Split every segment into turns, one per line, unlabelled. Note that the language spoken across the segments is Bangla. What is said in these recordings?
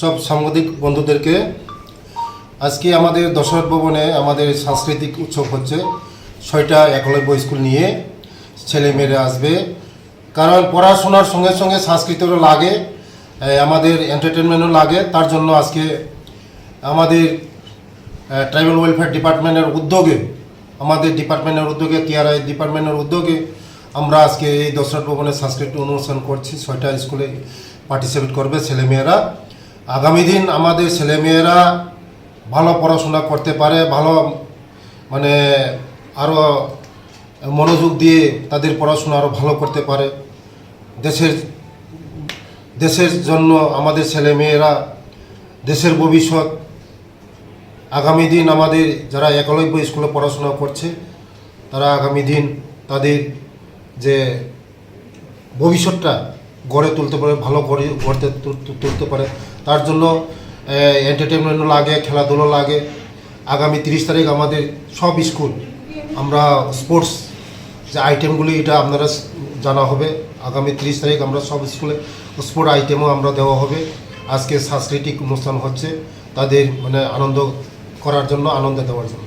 সব সাংবাদিক বন্ধুদেরকে। আজকে আমাদের দশরথ ভবনে আমাদের সাংস্কৃতিক উৎসব হচ্ছে ছয়টা একলব্য স্কুল নিয়ে ছেলে মেয়েরা আসবে। কারণ পড়াশোনার সঙ্গে সঙ্গে সংস্কৃতিরও লাগে আমাদের এন্টারটেনমেন্টও লাগে। তার জন্য আজকে আমাদের ট্রাইবাল ওয়েলফেয়ার ডিপার্টমেন্টের উদ্যোগে, আমাদের ডিপার্টমেন্টের উদ্যোগে টিআরআই ডিপার্টমেন্টের উদ্যোগে আমরা আজকে এই দশরথ ভবনে সাংস্কৃতিক অনুষ্ঠান করছি। ছয়টা স্কুলে পার্টিসিপেট করবে ছেলেমেয়েরা। আগামী দিন আমাদের ছেলেমেয়েরা ভালো পড়াশোনা করতে পারে, ভালো মানে আরও মনোযোগ দিয়ে তাদের পড়াশোনা আরও ভালো করতে পারে। দেশের দেশের জন্য আমাদের ছেলেমেয়েরা, দেশের ভবিষ্যৎ, আগামী দিন আমাদের যারা একলব্য স্কুলে পড়াশোনা করছে, তারা আগামী দিন তাদের যে ভবিষ্যৎটা গড়ে তুলতে পারে, ভালো করে গড়তে তুল- তুল- তুলতে পারে। তার জন্য এন্টারটেনমেন্টও লাগে, খেলাধুলো লাগে। আগামী তিরিশ তারিখ আমাদের সব স্কুল, আমরা স্পোর্টস যে আইটেমগুলি এটা আপনারা জানা হবে। আগামী তিরিশ তারিখ আমরা সব স্কুলে স্পোর্ট আইটেমও আমরা দেওয়া হবে। আজকে সাংস্কৃতিক অনুষ্ঠান হচ্ছে, তাদের মানে আনন্দ করার জন্য, আনন্দ দেওয়ার জন্য।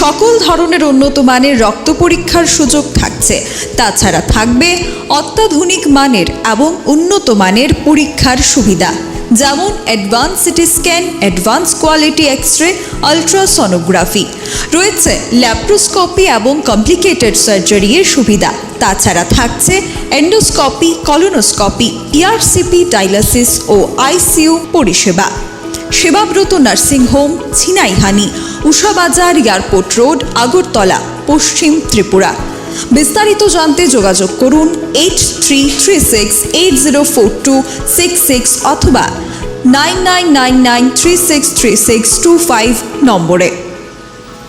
সকল ধরনের উন্নত মানের রক্ত পরীক্ষার সুযোগ থাকছে। তাছাড়া থাকবে অত্যাধুনিক মানের এবং উন্নত মানের পরীক্ষার সুবিধা। যেমন advance CT scan, advance quality X ray ultrasonography. রয়েছে ল্যাপ্রোস্কোপি এবং কমপ্লিকেটেড সার্জারির সুবিধা। তাছাড়া থাকছে এন্ডোস্কোপি, কলোনোস্কোপি ইআরসিপি ডায়ালিসিস ও আইসিইউ পরিষেবা। Sebabrata nursing home, Chinaihani Ushabazar airport road, Agartala, পশ্চিম ত্রিপুরা। বিস্তারিত জানতে যোগাযোগ করুন eight three three six eight zero four two six six অথবা nine nine nine nine three six three six two five নম্বরে।